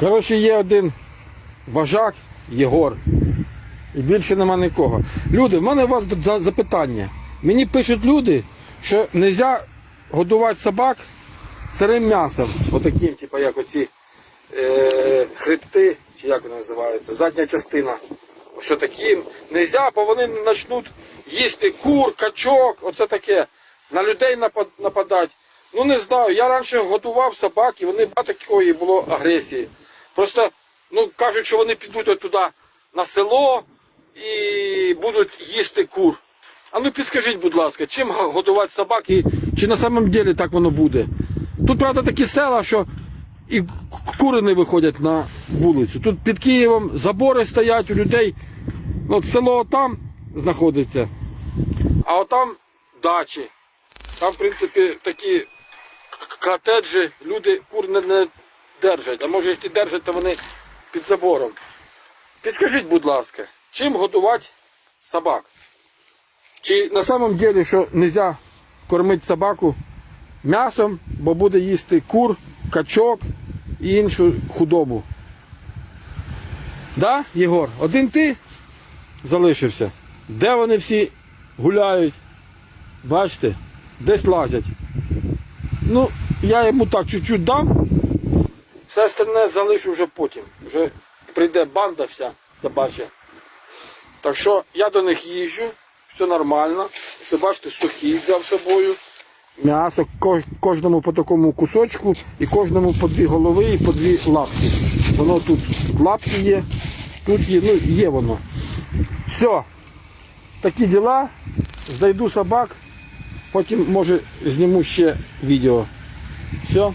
Коротше, є один вожак Єгор. І більше нема нікого. Люди, в мене у вас запитання. Мені пишуть люди, що не можна годувати собак сирим м'ясом. Отаким, типу, як оці е, хребти, чи як вони називаються, задня частина. Ось таким. Не можна, бо вони почнуть їсти кур, качок, оце таке. На людей нападати. Ну не знаю. Я раніше годував собак і вони багато такої було агресії. Просто ну, кажуть, що вони підуть туди на село і будуть їсти кур. А ну підскажіть, будь ласка, чим годувати собак і чи на самом деле так воно буде? Тут, правда, такі села, що і кури не виходять на вулицю. Тут під Києвом забори стоять у людей. Ну, От село там знаходиться, а отам дачі. Там, в принципі, такі котеджі, люди кур не держать. А може, якщо держать, то вони під забором. Підскажіть, будь ласка, чим годувати собак? Чи на самом деле, що не можна кормити собаку м'ясом, бо буде їсти кур, качок і іншу худобу? Да, Єгор? Один ти залишився. Де вони всі гуляють? Бачите, десь лазять. Ну, я йому так чуть-чуть дам. Все остальне залишу вже потім. Вже прийде банда вся собача. Так що я до них їжджу, все нормально. Все бачите, сухі взяв з собою. М'ясо кожному по такому кусочку і кожному по дві голови і по дві лапки. Воно тут лапки є, тут є, ну є воно. Все. Такі діла. Знайду собак, потім може зніму ще відео. Все.